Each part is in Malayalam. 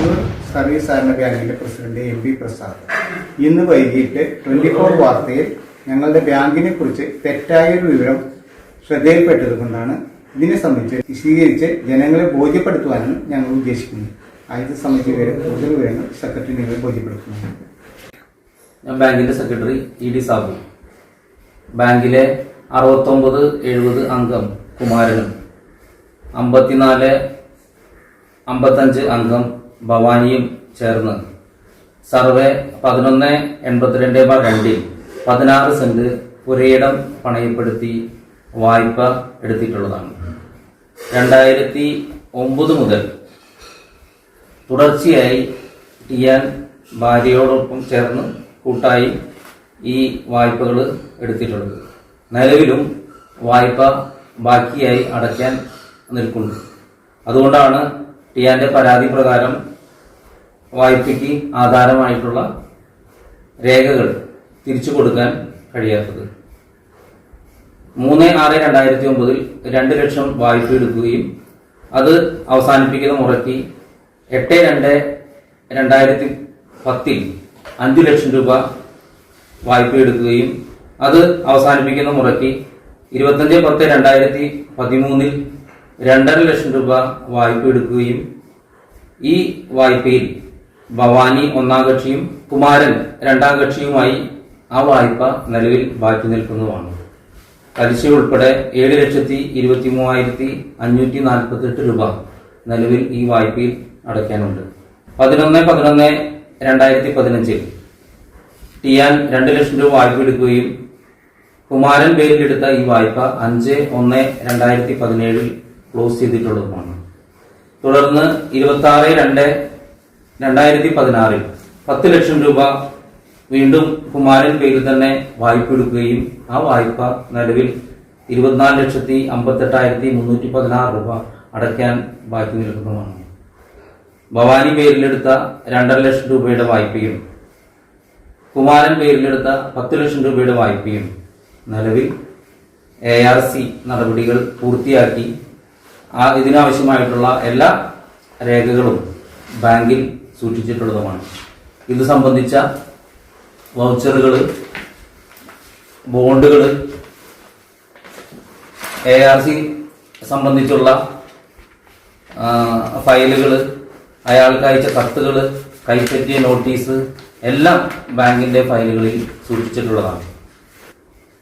കണ്ണൂർ സർവീസ് സഹകരണ ബാങ്കിന്റെ പ്രസിഡന്റ് എം പി പ്രസാദ്. ഇന്ന് വൈകിട്ട് ട്വന്റി ഫോർ വാർത്തയിൽ ഞങ്ങളുടെ ബാങ്കിനെ കുറിച്ച് തെറ്റായ ഒരു വിവരം ശ്രദ്ധയിൽപ്പെട്ടത് കൊണ്ടാണ് ഇതിനെ സംബന്ധിച്ച് വിശദീകരിച്ച് ജനങ്ങളെ ബോധ്യപ്പെടുത്തുവാനാണ് ഞങ്ങൾ ഉദ്ദേശിക്കുന്നു അതിനെ സംബന്ധിച്ച് വിവരം കൂടുതൽ വിവരങ്ങൾ സെക്രട്ടറി നിങ്ങളെ ബോധ്യപ്പെടുത്തുന്നു ഞാൻ ബാങ്കിന്റെ സെക്രട്ടറി ഇ ഡി സാബു. ബാങ്കിലെ അറുപത്തൊമ്പത് എഴുപത് അംഗം കുമാരനും അമ്പത്തിനാല് അമ്പത്തഞ്ച് അംഗം ഭവാനിയും ചേർന്ന്. സർവേ പതിനൊന്ന് എൺപത്തിരണ്ട് ബാർ രണ്ടിൽ പതിനാറ് സെന്റ് പുരയിടം പണയപ്പെടുത്തി വായ്പ എടുത്തിട്ടുള്ളതാണ്. രണ്ടായിരത്തി ഒമ്പത് മുതൽ തുടർച്ചയായി ടിയാൻ ഭാര്യയോടൊപ്പം ചേർന്ന് കൂട്ടായി ഈ വായ്പകൾ എടുത്തിട്ടുള്ളത് നിലവിലും വായ്പ ബാക്കിയായി അടയ്ക്കാൻ നിൽക്കുന്നു. അതുകൊണ്ടാണ് ടിയാന്റെ പരാതി പ്രകാരം വായ്പയ്ക്ക് ആധാരമായിട്ടുള്ള രേഖകൾ തിരിച്ചു കൊടുക്കാൻ കഴിയാത്തത്. മൂന്ന് ആറ് രണ്ടായിരത്തി ഒമ്പതിൽ രണ്ട് ലക്ഷം വായ്പ എടുക്കുകയും അത് അവസാനിപ്പിക്കുന്ന മുറയ്ക്ക് എട്ട് രണ്ട് രണ്ടായിരത്തി പത്തിൽ അഞ്ചു ലക്ഷം രൂപ വായ്പ എടുക്കുകയും അത് അവസാനിപ്പിക്കുന്ന മുറയ്ക്ക് ഇരുപത്തഞ്ച് പത്ത് രണ്ടായിരത്തി പതിമൂന്നിൽ രണ്ടര ലക്ഷം രൂപ വായ്പ എടുക്കുകയും ഈ വായ്പയിൽ ഭവാനി ഒന്നാം കക്ഷിയും കുമാരൻ രണ്ടാം കക്ഷിയുമായി ആ വായ്പ നിലവിൽ ബാക്കി നിൽക്കുന്നതുമാണ് പലിശ ഉൾപ്പെടെ ഏഴ് ലക്ഷത്തി ഇരുപത്തി മൂവായിരത്തി അഞ്ഞൂറ്റി നാൽപ്പത്തി എട്ട് രൂപ നിലവിൽ ഈ വായ്പയിൽ അടയ്ക്കാനുണ്ട്. പതിനൊന്ന് പതിനൊന്ന് രണ്ടായിരത്തി പതിനഞ്ചിൽ ടിയാൻ രണ്ട് ലക്ഷം രൂപ വായ്പ എടുക്കുകയും കുമാരൻ പേരിലെടുത്ത ഈ വായ്പ അഞ്ച് ഒന്ന് രണ്ടായിരത്തി പതിനേഴിൽ ക്ലോസ് ചെയ്തിട്ടുള്ളതുമാണ്. തുടർന്ന് ഇരുപത്തി ആറ് രണ്ട് രണ്ടായിരത്തി പതിനാറിൽ പത്ത് ലക്ഷം രൂപ വീണ്ടും കുമാരൻ പേരിൽ തന്നെ വായ്പ എടുക്കുകയും ആ വായ്പ നിലവിൽ ഇരുപത്തിനാല് ലക്ഷത്തി അമ്പത്തെട്ടായിരത്തി മുന്നൂറ്റി പതിനാറ് രൂപ അടയ്ക്കാൻ ബാക്കി നിൽക്കുന്നതാണ്. ഭവാനി പേരിലെടുത്ത രണ്ടര ലക്ഷം രൂപയുടെ വായ്പയും കുമാരൻ പേരിലെടുത്ത പത്ത് ലക്ഷം രൂപയുടെ വായ്പയും നിലവിൽ എ ആർ സി നടപടികൾ പൂർത്തിയാക്കി. ഇതിനാവശ്യമായിട്ടുള്ള എല്ലാ രേഖകളും ബാങ്കിൽ സൂക്ഷിച്ചിട്ടുള്ളതുമാണ്. ഇത് സംബന്ധിച്ച വൗച്ചറുകൾ ബോണ്ടുകൾ എ ആർ സി സംബന്ധിച്ചുള്ള ഫയലുകൾ അയാൾക്ക് അയച്ച കത്തുകൾ കൈപ്പറ്റിയ നോട്ടീസ് എല്ലാം ബാങ്കിന്റെ ഫയലുകളിൽ സൂക്ഷിച്ചിട്ടുള്ളതാണ്.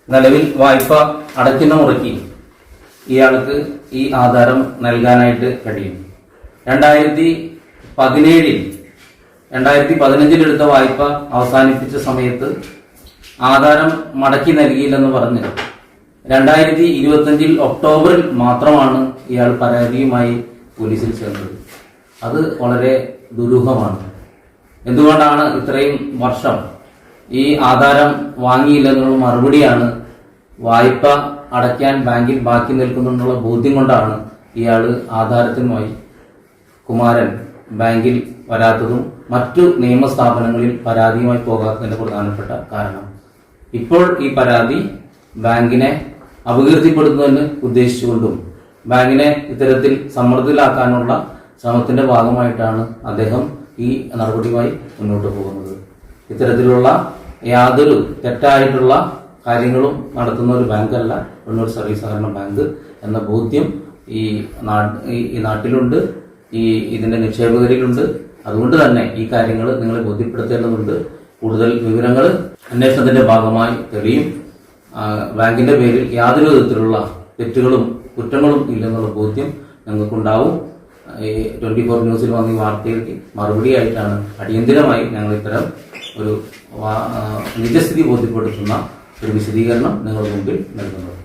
നിലവിൽ വായ്പ അടയ്ക്കുന്ന മുറയ്ക്ക് ഇയാൾക്ക് ഈ ആധാരം നൽകാനായിട്ട് കഴിയും. രണ്ടായിരത്തി പതിനേഴിൽ രണ്ടായിരത്തി പതിനഞ്ചിൽ എടുത്ത വായ്പ അവസാനിപ്പിച്ച സമയത്ത് ആധാരം മടക്കി നൽകിയില്ലെന്ന് പറഞ്ഞ് രണ്ടായിരത്തി ഇരുപത്തഞ്ചിൽ ഒക്ടോബറിൽ മാത്രമാണ് ഇയാൾ പരാതിയുമായി പോലീസിൽ ചേർന്നത്. അത് വളരെ ദുരൂഹമാണ്. എന്തുകൊണ്ടാണ് ഇത്രയും വർഷം ഈ ആധാരം വാങ്ങിയില്ലെന്നുള്ള മറുപടിയാണ് വായ്പ അടയ്ക്കാൻ ബാങ്കിൽ ബാക്കി നിൽക്കുന്നുള്ള ബോധ്യം കൊണ്ടാണ് ഇയാൾ ആധാരത്തിനുമായി കുമാരൻ ബാങ്കിൽ വരാത്തതും മറ്റു നിയമസ്ഥാപനങ്ങളിൽ പരാതിയുമായി പോകാത്തതിന്റെ പ്രധാനപ്പെട്ട കാരണം. ഇപ്പോൾ ഈ പരാതി ബാങ്കിനെ അപകീർത്തിപ്പെടുത്തുന്നതിന് ഉദ്ദേശിച്ചുകൊണ്ടും ബാങ്കിനെ ഇത്തരത്തിൽ സമ്മർദ്ദത്തിലാക്കാനുള്ള ശ്രമത്തിന്റെ ഭാഗമായിട്ടാണ് അദ്ദേഹം ഈ നടപടിയുമായി മുന്നോട്ട് പോകുന്നത്. ഇത്തരത്തിലുള്ള യാതൊരു തെറ്റായിട്ടുള്ള കാര്യങ്ങളും നടത്തുന്ന ഒരു ബാങ്കല്ല കണ്ണൂർ സർവീസ് സഹകരണ ബാങ്ക് എന്ന ബോധ്യം ഈ നാട്ടിലുണ്ട്. ഈ ഇതിന്റെ നിക്ഷേപകരിലുണ്ട്. അതുകൊണ്ട് തന്നെ ഈ കാര്യങ്ങൾ നിങ്ങളെ ബോധ്യപ്പെടുത്തേണ്ടതുണ്ട്. കൂടുതൽ വിവരങ്ങൾ അന്വേഷണത്തിന്റെ ഭാഗമായി തെളിയും. ബാങ്കിന്റെ പേരിൽ യാതൊരു വിധത്തിലുള്ള തെറ്റുകളും കുറ്റങ്ങളും ഇല്ലെന്നുള്ള ബോധ്യം ഞങ്ങൾക്കുണ്ടാവും. ഈ ട്വന്റി ഫോർ ന്യൂസിൽ വന്ന ഈ വാർത്തയ്ക്ക് മറുപടിയായിട്ടാണ് അടിയന്തിരമായി ഞങ്ങൾ ഇത്തരം ഒരു നിജസ്ഥിതി ബോധ്യപ്പെടുത്തുന്ന ഒരു വിശദീകരണം നിങ്ങളുടെ മുമ്പിൽ നൽകുന്നത്.